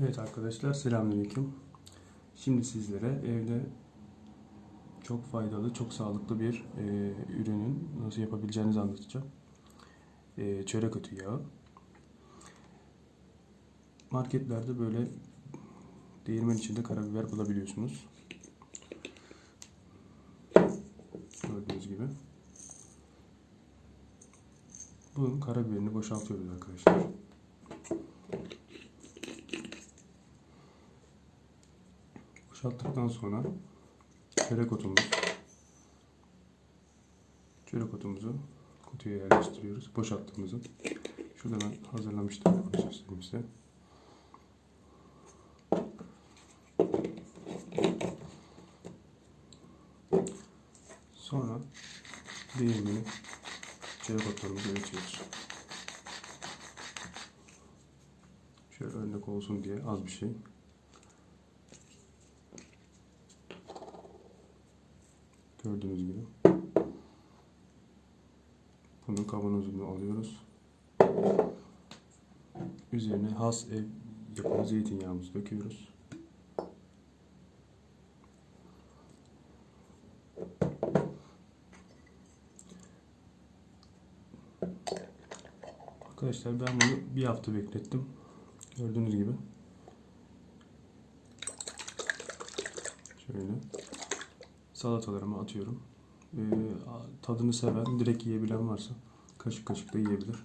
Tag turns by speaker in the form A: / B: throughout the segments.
A: Evet arkadaşlar selamünaleyküm. Şimdi sizlere evde çok faydalı, çok sağlıklı bir e, ürünün nasıl yapabileceğinizi anlatacağım. E, çörek otu yağı. Marketlerde böyle değirmen içinde karabiber bulabiliyorsunuz. Gördüğünüz gibi. Bunun karabiberini boşaltıyoruz arkadaşlar. Boşalttıktan sonra çörek otumuz çörek otumuzu kutuya yerleştiriyoruz. Boşalttığımızı. Şurada ben hazırlamıştım. Göstereyim size. Sonra değirmeni çörek otlarımızı ölçüyoruz. Şöyle örnek olsun diye az bir şey. Gördüğünüz gibi. Bunu kavanozunu alıyoruz. Üzerine has ev yapımı zeytinyağımızı döküyoruz. Arkadaşlar ben bunu bir hafta beklettim. Gördüğünüz gibi. Şöyle salatalarıma atıyorum. Ee, tadını seven, direkt yiyebilen varsa kaşık kaşık da yiyebilir.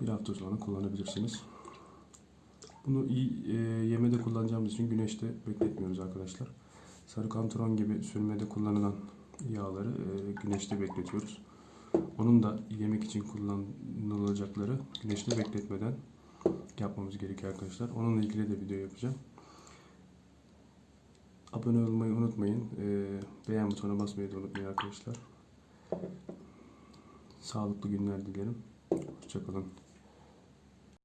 A: Bir hafta sonra kullanabilirsiniz. Bunu iyi e, yemede kullanacağımız için güneşte bekletmiyoruz arkadaşlar. Sarı kantron gibi sürmede kullanılan yağları e, güneşte bekletiyoruz. Onun da yemek için kullanılacakları güneşte bekletmeden yapmamız gerekiyor arkadaşlar. Onunla ilgili de video yapacağım. Abone olmayı unutmayın. Ee, beğen butonuna basmayı da unutmayın arkadaşlar. Sağlıklı günler dilerim. Hoşçakalın.